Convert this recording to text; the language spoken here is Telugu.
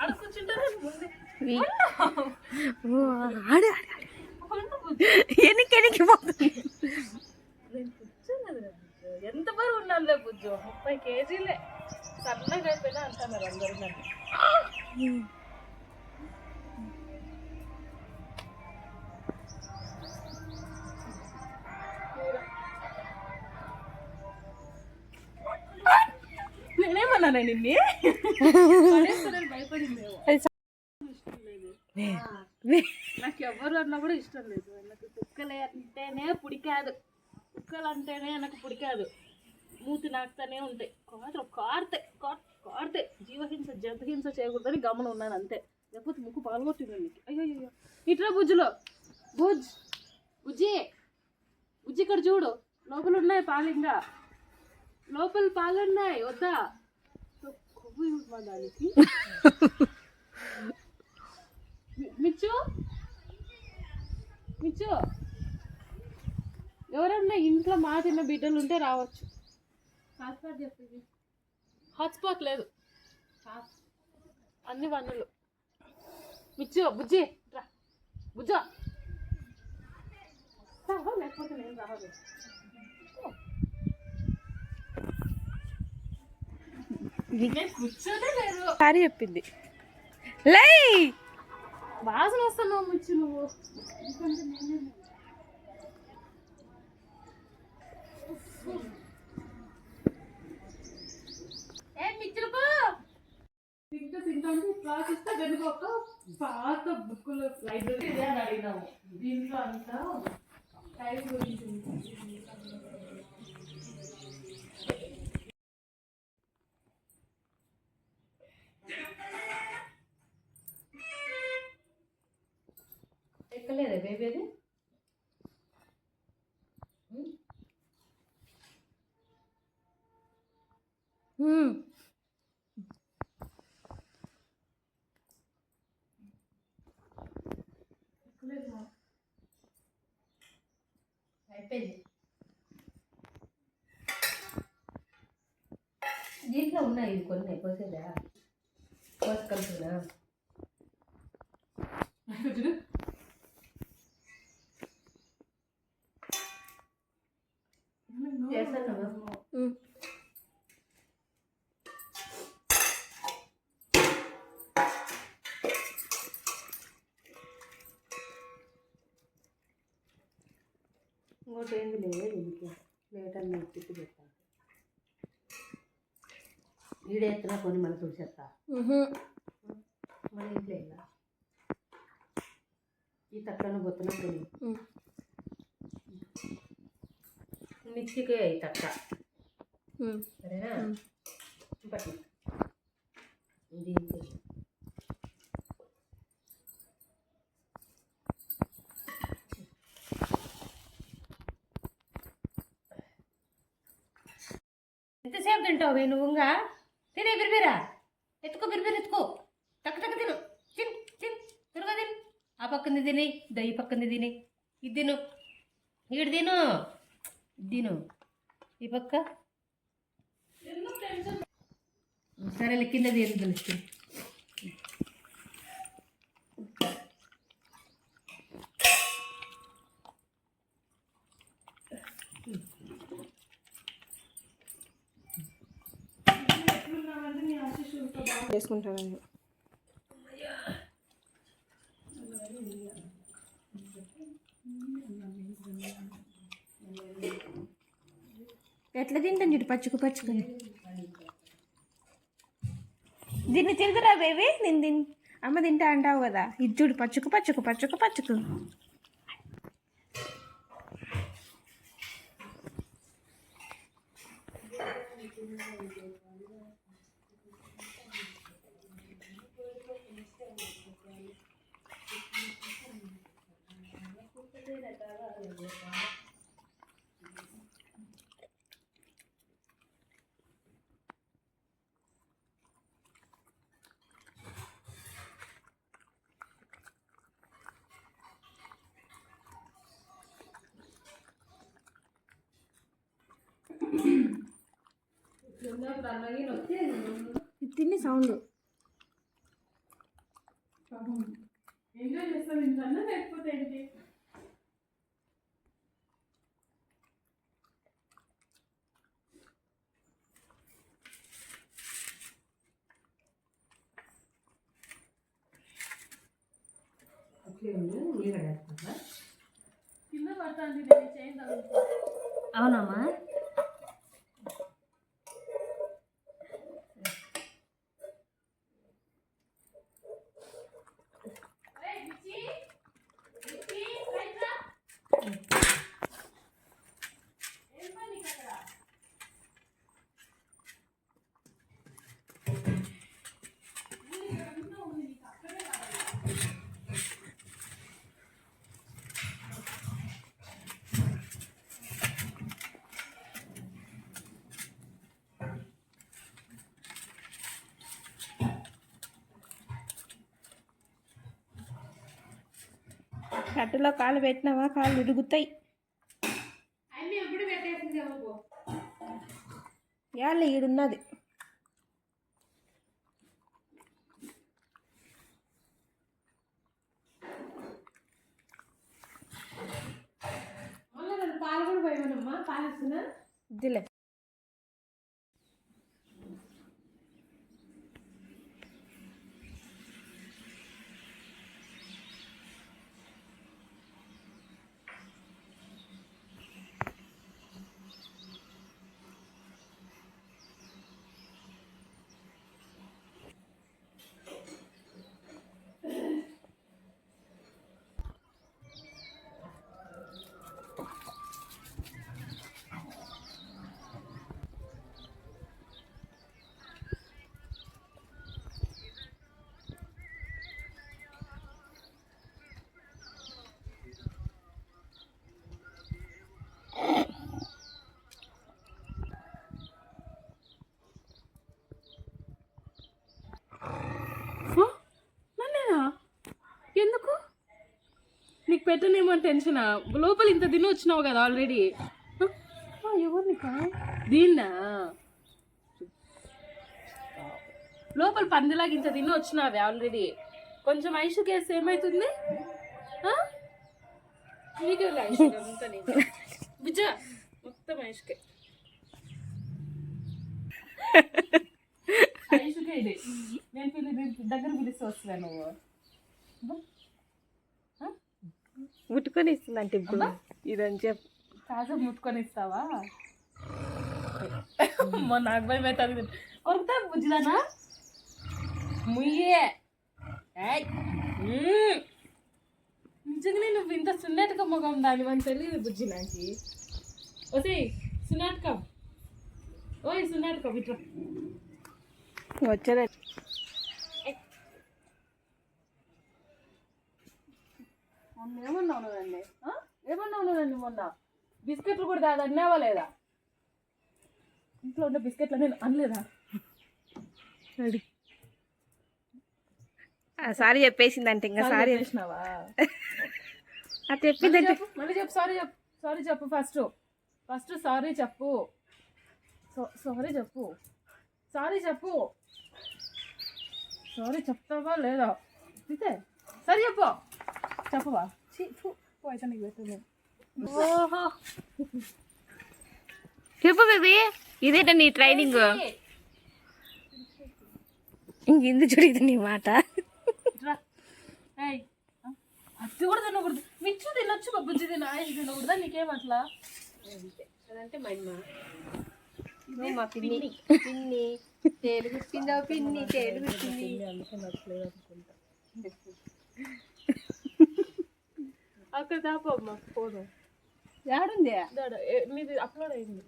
ఆడ కూర్చుంటారు ముందే ఓ, ఆడు ఆడు, ఆడు. ఎనికి ఎనికి పోతుంది నేను కూర్చున్నది రా బుజ్జు. ఎంత బరువు ఉన్నానులే బుజ్జు ముప్పై కేజీలే సన్నగా అయిపోయినా అంటున్నారు అందరూ నన్ను నేనేమన్నాను నిన్నే పడేస్తానని భయపడిందేమో నాకు ఎవరు అన్నా కూడా ఇష్టం లేదు. నాకు కుక్కలు అంటేనే పుడికాదు. కుక్కలు అంటేనే నాకు పుడికాదు. మూతి నాకుతానే ఉంటాయి కాదు కాడితే కాడితే జీవహింస జంతుహింస చేయకూడదని గమనం ఉన్నాను అంతే. లేకపోతే ముక్కు పాల్గొట్టింది నీకు. అయ్యో అయ్యో ఇట్రా బుజ్జులో. బుజ్ బుజ్జి. బుజ్జి ఇక్కడ చూడు. లోపల ఉన్నాయి పాలు ఇంకా. లోపల పాలు ఉన్నాయి వద్దా కొవ్వు ఇవ్వమా దానికి మి- మిచ్చు మిచ్చు ఎవరన్నా ఇంట్లో మా తిన్న బిడ్డలు ఉంటే రావచ్చు. హాట్స్పాట్ చెప్పింది హాట్స్పాట్ లేదు. అన్ని వన్నులు మిచ్చు బుజ్జి రా. బుజ్జా. లేకపోతే నేను రావాలి నేను కూర్చోనే లేదు సారీ చెప్పింది. లై! వాసన వస్తున్నావు ముచ్చు నువ్వు? పాత బుక్కులు లైబ్రరీ అడిగినాము దీంట్లో అంతా టైం గురించి ఎక్కలేదా బేబీ అది అయిపోయింది దీంట్లో ఉన్నాయి ఇవి కొన్ని పోసేదా కోసి ఇంకోటి ఏంది లేదు దీనికి లేట్ అని ఎత్తి పెట్టాను ఈడ ఎత్తున కొన్ని మన చూసేస్తా మన ఇంట్లో ఇలా ఈ తక్కన బొత్తున కొన్ని మిర్చికే ఈ తక్క సరేనా? పట్టి దీనికి ఎంతసేపు తింటావు నువ్వుగా తినే బిరిబిరా? ఎత్తుకో బిరిబిరి ఎత్తుకో. తక్క తక్క తిను. తిను తిను. త్వరగా తిను. ఆ పక్కంది తిని ద ఈ పక్కంది తిని. ఇది తిను. ఈడు తిను. దిను. ఈ పక్క? సరే కింద తిని తెలుస్తుంది చేసుకుంటాను ఎట్లా తింటాను చూడు? పచ్చుకు పచ్చుకుని దీన్ని తింటురా బేబీ? నేను తిన్ అమ్మ తింటా అంటావు కదా. ఇది చూడు పచ్చుకు పచ్చుకు పచ్చుకు పచ్చుకు. ఇది తిని సౌండ్ ఎంజాయ్ చేస్తాం ఇంట్లో లేకపోతే ఏంటి. అవునమ్మా కట్టులో కాలు పెట్టినావా? కాళ్ళు ఇరుగుతాయి యాళ్ళు ఈడున్నది. పాలు కూడా పోయమనమ్మా. పాలు ఇస్తున్నా. ఇదిలే. పెట్టనేమో టెన్షనా లోపల ఇంత తిని వచ్చినావు కదా ఆల్రెడీ ఎవరు నీకా దీన్నా? లోపల పందిలాగా ఇంత తిని వచ్చినావి ఆల్రెడీ కొంచెం ఐషు కేసు ఏమవుతుంది? నీకే బిజ్జా మొత్తం ఐషుకే ఐషుకే ఇది నేను దగ్గర పిలిస్తే వస్తున్నా నువ్వు. ముట్టుకొని ఇస్తుందంటే ఇప్పుడు ఇదని చెప్పు. కాజా ముట్టుకొని ఇస్తావా మా నాకు భయం అవుతుంది కొరుకుతా బుజ్జిదానా? ముయ్యే. నిజంగానే నువ్వు ఇంత సున్నట్టుగా మొగం దాని అని తెలియదు బుజ్జి నాకు. ఓసే సున్నాటకం ఓయ్ సున్నాటకం ఇట్లా వచ్చేదే మొన్న ఏమన్నావు నువ్వండి? ఏమన్నావు నువ్వండి మొన్న? బిస్కెట్లు కూడా దాదా అన్నావా లేదా? ఇంట్లో ఉన్న బిస్కెట్లు నేను అనలేదా సారీ చెప్పేసిందంటే ఇంకా సారీ చేసినావా అది చెప్పిందంటే చెప్పు మళ్ళీ చెప్పు సారీ చెప్పు సారీ చెప్పు ఫస్ట్ ఫస్ట్ సారీ చెప్పు. సారీ చెప్పు. సారీ చెప్పు. సారీ చెప్తావా లేదా? అంతే. సరే చెప్పు. చెప్పవా. ఓహో చెప్పు బేబీ ఇదేట నీ ట్రైనింగ్ ఇంక ఇందు చూడు ఇది నీ మాట. అది కూడా తినకూడదు. మిచ్చు తినొచ్చు మా బుజ్జి తిన ఆయన తినకూడదా? నీకేం అట్లా? అదంటే మా అమ్మ. నువ్వు మా పిన్ని. పిన్ని. తేలు గుర్తిందా పిన్ని? తేలు గుర్తింది అక్కడ దాపమ్మా ఫోను ఏడుంది మీది అప్లోడ్ అయింది.